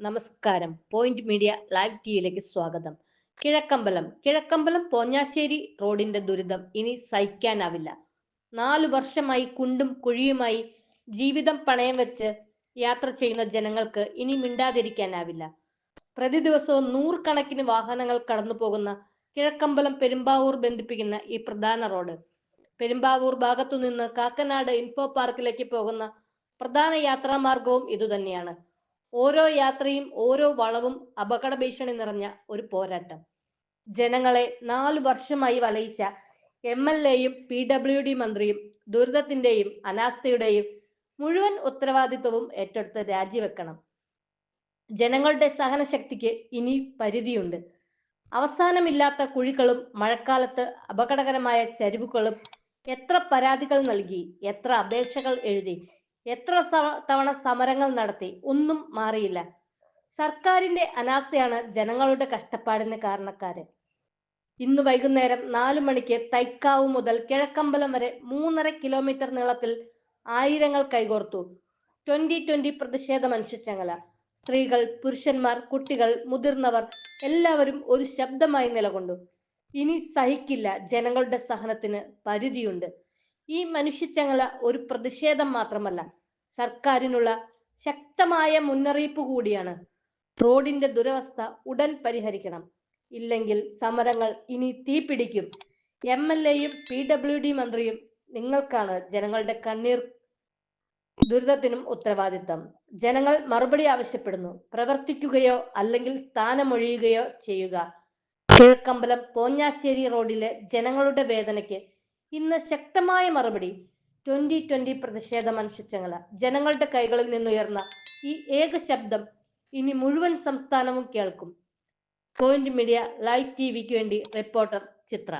നമസ്കാരം. Point media live ടിവിയിലേക്ക് സ്വാഗതം. കിഴക്കമ്പലം. കിഴക്കമ്പലം പോഞ്ഞാശ്ശേരി റോഡിന്റെ ദുരിതം. ഇനി സഹിക്കാനാവില്ല. നാലു വർഷമായി കുണ്ടും കുഴിയുമായി ജീവിതം പണയം വെച്ച് യാത്ര ചെയ്യുന്ന ജനങ്ങൾക്ക് ഇനി മിണ്ടാതിരിക്കാനാവില്ല. പ്രതി ദിവസവും നൂറുകണക്കിന് വാഹനങ്ങൾ കടന്നു പോകുന്ന കിഴക്കമ്പലം പെരുമ്പാവൂർ ബന്ധിപ്പിക്കുന്ന ഈ പ്രധാന റോഡ്. പെരുമ്പാവൂർ ഭാഗത്തു നിന്ന് കാക്കനാട് ഇൻഫോ പാർക്കിലേക്ക് പോകുന്ന പ്രധാന യാത്രാമാർഗവും ഇതുതന്നെയാണ്. ഓരോ യാത്രയും ഓരോ വളവും അപകട ഭീഷണി നിറഞ്ഞ ഒരു പോരാട്ടം. ജനങ്ങളെ നാല് വർഷമായി വലയിച്ച എം എൽ എയും പി ഡബ്ല്യു ഡി മന്ത്രിയും ദുരിതത്തിന്റെയും അനാസ്ഥയുടെയും മുഴുവൻ ഉത്തരവാദിത്വവും ഏറ്റെടുത്ത് രാജിവെക്കണം. ജനങ്ങളുടെ സഹനശക്തിക്ക് ഇനി പരിധിയുണ്ട്. അവസാനമില്ലാത്ത കുഴികളും മഴക്കാലത്ത് അപകടകരമായ ചരിവുകളും എത്ര പരാതികൾ നൽകി എത്ര അപേക്ഷകൾ എഴുതി എത്ര തവണ സമരങ്ങൾ നടത്തി? ഒന്നും മാറിയില്ല. സർക്കാരിന്റെ അനാസ്ഥയാണ് ജനങ്ങളുടെ കഷ്ടപ്പാടിന് കാരണക്കാര്. ഇന്ന് വൈകുന്നേരം നാലു മണിക്ക് തൈക്കാവ് മുതൽ കിഴക്കമ്പലം വരെ മൂന്നര കിലോമീറ്റർ നീളത്തിൽ ആയിരങ്ങൾ കൈകോർത്തു. ട്വന്റി ട്വന്റി പ്രതിഷേധ മനുഷ്യച്ചങ്ങല. സ്ത്രീകൾ പുരുഷന്മാർ കുട്ടികൾ മുതിർന്നവർ എല്ലാവരും ഒരു ശബ്ദമായി നിലകൊണ്ടു. ഇനി സഹിക്കില്ല ജനങ്ങളുടെ സഹനത്തിന് പരിധിയുണ്ട്. ഈ മനുഷ്യച്ചങ്ങല ഒരു പ്രതിഷേധം മാത്രമല്ല സർക്കാരിനുള്ള ശക്തമായ മുന്നറിയിപ്പ് കൂടിയാണ്. റോഡിന്റെ ദുരവസ്ഥ ഉടൻ പരിഹരിക്കണം. ഇല്ലെങ്കിൽ സമരങ്ങൾ ഇനി തീപിടിക്കും. എം എൽ എയും പി ഡബ്ല്യു ഡി മന്ത്രിയും നിങ്ങൾക്കാണ് ജനങ്ങളുടെ കണ്ണീർ ദുരിതത്തിനും ഉത്തരവാദിത്തം. ജനങ്ങൾ മറുപടി ആവശ്യപ്പെടുന്നു. പ്രവർത്തിക്കുകയോ അല്ലെങ്കിൽ സ്ഥാനമൊഴിയുകയോ ചെയ്യുക. കിഴക്കമ്പലം പോഞ്ഞാശ്ശേരി റോഡിലെ ജനങ്ങളുടെ വേദനയ്ക്ക് ഇന്ന് ശക്തമായ മറുപടി. ട്വന്റി ട്വന്റി പ്രതിഷേധ മനുഷ്യച്ചങ്ങല ജനങ്ങളുടെ കൈകളിൽ നിന്നുയർന്ന ഈ ഏക ശബ്ദം ഇനി മുഴുവൻ സംസ്ഥാനവും കേൾക്കും. പോയിന്റ് മീഡിയ ലൈവ് ടി വിക്ക് വേണ്ടി റിപ്പോർട്ടർ ചിത്ര.